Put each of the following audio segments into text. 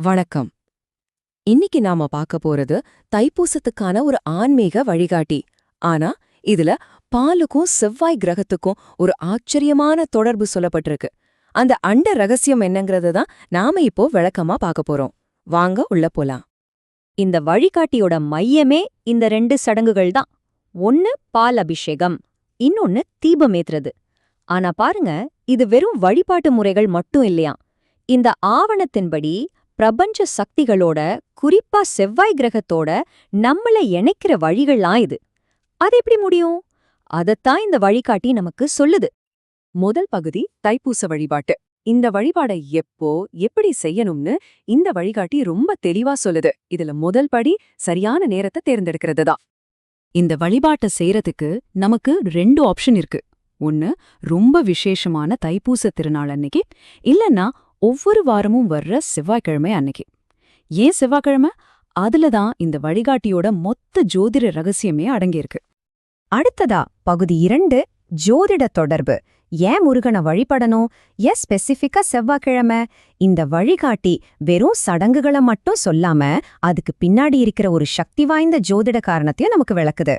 வணக்கம். இன்னைக்கு நாம பார்க்க போறது தைப்பூசத்துக்கான ஒரு ஆன்மீக வழிகாட்டி. ஆனா இதுல பாலுக்கும் செவ்வாய் கிரகத்துக்கும் ஒரு ஆச்சரியமான தொடர்பு சொல்லப்பட்டிருக்கு. அந்த அண்ட ரகசியம் என்னங்கிறது தான் நாம இப்போ விளக்கமா பார்க்க போறோம். வாங்க உள்ள போலாம். இந்த வழிகாட்டியோட மையமே இந்த ரெண்டு சடங்குகள் தான். ஒன்னு பால் அபிஷேகம் இன்னொன்னு தீபமேத்துறது. ஆனா பாருங்க இது வெறும் வழிபாட்டு முறைகள் மட்டும் இல்லையா? இந்த ஆவணத்தின்படி பிரபஞ்ச சக்திகளோட குறிப்பா செவ்வாய் கிரகத்தோட நம்மள இணைக்கிற வழிகள்லாம் இது. அது எப்படி முடியும்? அதத்தான் இந்த வழிகாட்டி நமக்கு சொல்லுது. முதல் பகுதி தைப்பூச வழிபாட்டு. இந்த வழிபாடை எப்போ எப்படி செய்யணும்னு இந்த வழிகாட்டி ரொம்ப தெளிவா சொல்லுது. இதுல முதல் படி சரியான நேரத்தை தேர்ந்தெடுக்கிறது தான் இந்த வழிபாட்டை செய்யறதுக்கு நமக்கு ரெண்டு ஆப்ஷன் இருக்கு. ஒன்னு ரொம்ப விசேஷமான தைப்பூச திருநாள் அன்னைக்கு. இல்லன்னா ஒவ்வொரு வாரமும் வர்ற செவ்வாய்க்கிழமை அன்னைக்கு. ஏன் செவ்வாய்க்கிழமை? அதுல தான் இந்த வழிகாட்டியோட மொத்த ஜோதிட ரகசியமே அடங்கியிருக்கு. அடுத்ததா பகுதி இரண்டு ஜோதிட தொடர்பு. ஏன் முருகனை வழிபடணும்? ஏன் ஸ்பெசிஃபிக்கா செவ்வாய்க்கிழமை? இந்த வழிகாட்டி வெறும் சடங்குகளை மட்டும் சொல்லாம அதுக்கு பின்னாடி இருக்கிற ஒரு சக்தி வாய்ந்த ஜோதிட காரணத்தையும் நமக்கு விளக்குது.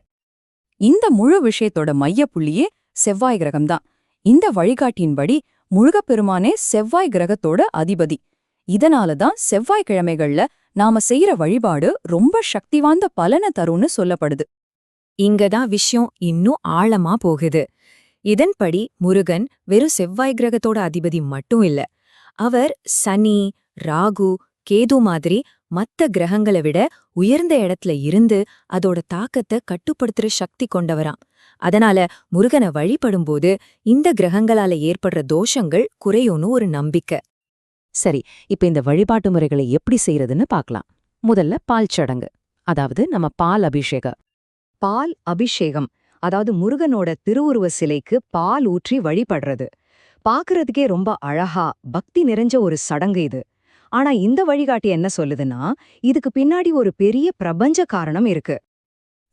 இந்த முழு விஷயத்தோட மையப்புள்ளியே செவ்வாய் கிரகம்தான். இந்த வழிகாட்டியின்படி முருகப்பெருமானே செவ்வாய் கிரகத்தோட அதிபதி. இதனால தான் செவ்வாய்க்கிழமைகள்ல நாம செய்யற வழிபாடு ரொம்ப சக்தி வாய்ந்த பலனை தரும்னு சொல்லப்படுது. இங்கதான் விஷயம் இன்னும் ஆழமா போகுது. இதன்படி முருகன் வெறும் செவ்வாய் கிரகத்தோட அதிபதி மட்டும் இல்ல அவர் சனி ராகு கேது மாதிரி மத்த கிரகங்களை விட உயர்ந்த இடத்துல இருந்து அதோட தாக்கத்தை கட்டுப்படுத்துற சக்தி கொண்டவராம். அதனால முருகனை வழிபடும்போது இந்த கிரகங்களால ஏற்படுற தோஷங்கள் குறையும்னு ஒரு நம்பிக்கை. சரி இப்ப இந்த வழிபாட்டு முறைகளை எப்படி செய்யறதுன்னு பார்க்கலாம் முதல்ல பால் சடங்கு அதாவது நம்ம பால் அபிஷேக. பால் அபிஷேகம் அதாவது முருகனோட திருவுருவ சிலைக்கு பால் ஊற்றி வழிபடுறது. பாக்குறதுக்கே ரொம்ப அழகா பக்தி நிறைஞ்ச ஒரு சடங்கு இது. ஆனா இந்த வழிகாட்டி என்ன சொல்லுதுன்னா இதுக்கு பின்னாடி ஒரு பெரிய பிரபஞ்ச காரணம் இருக்கு.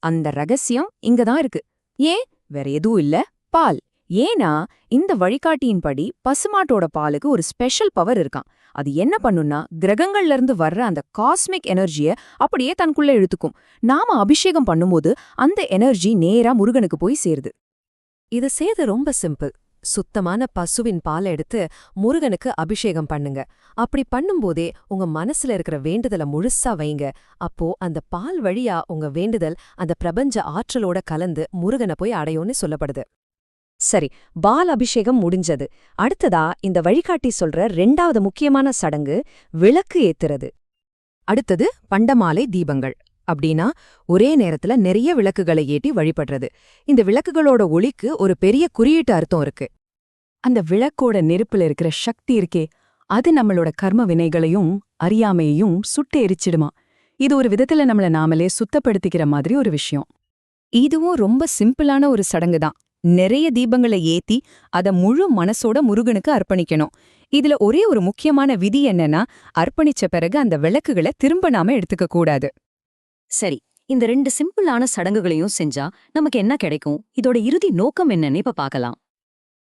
அந்த ரகசியம் இங்கதான் இருக்கு. ஏன்? வேற எதுவும் இல்ல. பால். ஏன்னா இந்த வழிகாட்டியின்படி பசுமாட்டோட பாலுக்கு ஒரு ஸ்பெஷல் பவர் இருக்கான் அது என்ன பண்ணும்னா கிரகங்கள்ல இருந்து வர்ற அந்த காஸ்மிக் எனர்ஜிய அப்படியே தனக்குள்ள இழுத்துக்கும். நாம அபிஷேகம் பண்ணும்போது அந்த எனர்ஜி நேரா முருகனுக்கு போய் சேருது. இது செய்து ரொம்ப சிம்பிள். சுத்தமான பசுவின் பால் எடுத்து முருகனுக்கு அபிஷேகம் பண்ணுங்க. அப்படி பண்ணும்போதே உங்க மனசுல இருக்கிற வேண்டுதலை முழுசா வைங்க. அப்போ அந்த பால் வழியா உங்க வேண்டுதல் அந்த பிரபஞ்ச ஆற்றலோட கலந்து முருகனை போய் அடையும்னு சொல்லப்படுது. சரி பால் அபிஷேகம் முடிஞ்சது. அடுத்ததா இந்த வழிகாட்டி சொல்ற ரெண்டாவது முக்கியமான சடங்கு விளக்கு ஏத்துறது. அடுத்தது பண்டமாலை தீபங்கள். அப்படின்னா ஒரே நேரத்துல நிறைய விளக்குகளை ஏட்டி வழிபடுறது. இந்த விளக்குகளோட ஒளிக்கு ஒரு பெரிய குறியீட்டு அர்த்தம் இருக்கு. அந்த விளக்கோட நெருப்புல இருக்கிற சக்தி இருக்கே அது நம்மளோட கர்ம வினைகளையும் அறியாமையையும் சுட்டு எரிச்சிடுமா. இது ஒரு விதத்துல நம்மள நாமளே சுத்தப்படுத்திக்கிற மாதிரி ஒரு விஷயம். இதுவும் ரொம்ப சிம்பிளான ஒரு சடங்கு தான். நிறைய தீபங்களை ஏத்தி அத முழு மனசோட முருகனுக்கு அர்ப்பணிக்கணும். இதுல ஒரே ஒரு முக்கியமான விதி என்னன்னா அர்ப்பணிச்ச பிறகு அந்த விளக்குகளை திரும்ப நாம எடுத்துக்க கூடாது. சரி இந்த ரெண்டு சிம்பிளான சடங்குகளையும் செஞ்சா நமக்கு என்ன கிடைக்கும்? இதோட இறுதி நோக்கம் என்னன்னு இப்ப பார்க்கலாம்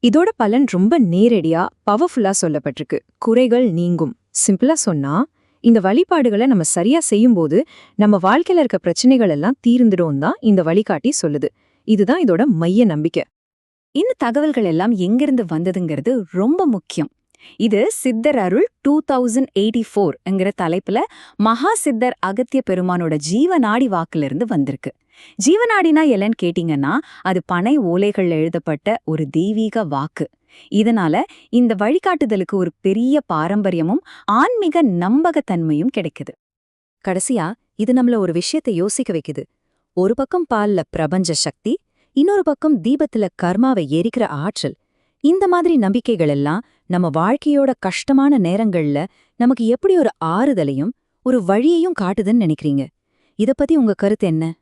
இதோட பலன் ரொம்ப நேரடியா பவர்ஃபுல்லா சொல்லப்பட்டிருக்கு. குறைகள் நீங்கும். சிம்பிளா சொன்னா இந்த வழிபாடுகளை நம்ம சரியா செய்யும்போது நம்ம வாழ்க்கையில இருக்க பிரச்சனைகள் எல்லாம் தீர்ந்துடும் தான் இந்த வழிகாட்டி சொல்லுது. இதுதான் இதோட மைய நம்பிக்கை. இந்த தகவல்கள் எல்லாம் எங்கிருந்து வந்ததுங்கிறது ரொம்ப முக்கியம். இது சித்தர் அருள் டூ தௌசண்ட் எயிட்டி ஃபோர்ங்கிற தலைப்புல மகா சித்தர் அகத்திய பெருமானோட ஜீவநாடி வாக்கிலிருந்து வந்திருக்கு. ஜீவநாடினா என்னன்னு கேட்டீங்கன்னா அது பனை ஓலைகள்ல எழுதப்பட்ட ஒரு தெய்வீக வாக்கு. இதனால இந்த வழிகாட்டுதலுக்கு ஒரு பெரிய பாரம்பரியமும் ஆன்மீக நம்பகத்தன்மையும் கிடைக்குது. கடைசியா இது நம்மள ஒரு விஷயத்தை யோசிக்க வைக்குது. ஒரு பக்கம் பால்ல பிரபஞ்ச சக்தி இன்னொரு பக்கம் தீபத்துல கர்மாவை எரிக்கிற ஆற்றல். இந்த மாதிரி நம்பிக்கைகள் எல்லாம் நம்ம வாழ்க்கையோட கஷ்டமான நேரங்கள்ல நமக்கு எப்படி ஒரு ஆறுதலையும் ஒரு வழியையும் காட்டுதுன்னு நினைக்கிறீங்க? இத பத்தி உங்க கருத்து என்ன?